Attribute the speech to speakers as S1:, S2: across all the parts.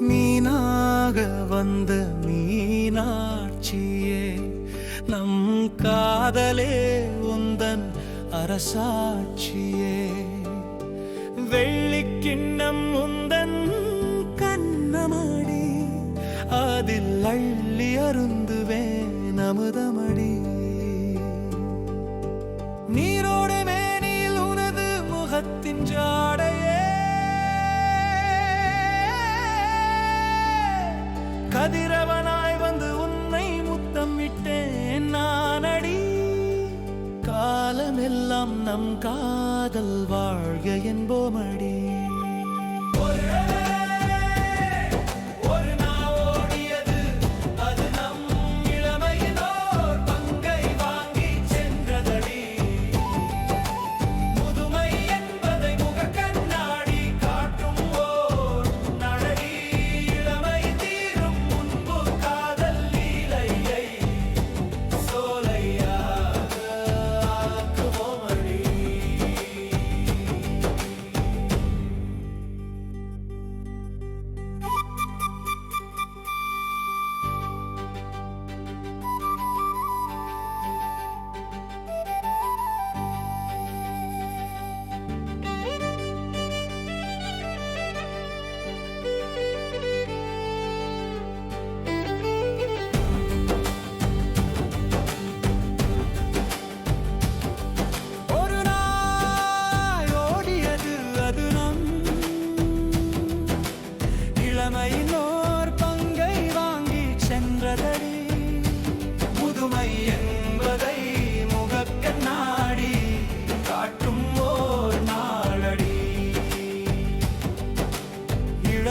S1: மீனாக வந்த மீனாட்சியே நம் காதலே உந்தன் அரசாட்சியே. வெள்ளிக்கிண்ணம் உந்தன் கண்ணமடி அதில் அள்ளி அருந்துவேன் அமுதமடி. கதிரவனாய் வந்து உன்னை முத்தமிட்டேன் நானடி. காலமெல்லாம் நம் காதல் வாழ்க என்போமடி ஒரு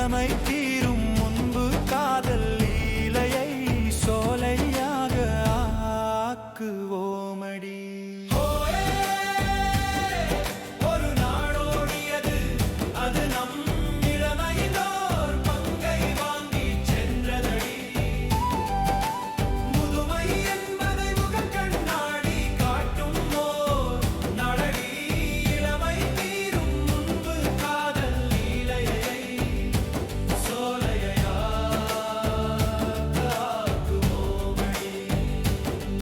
S1: இளமை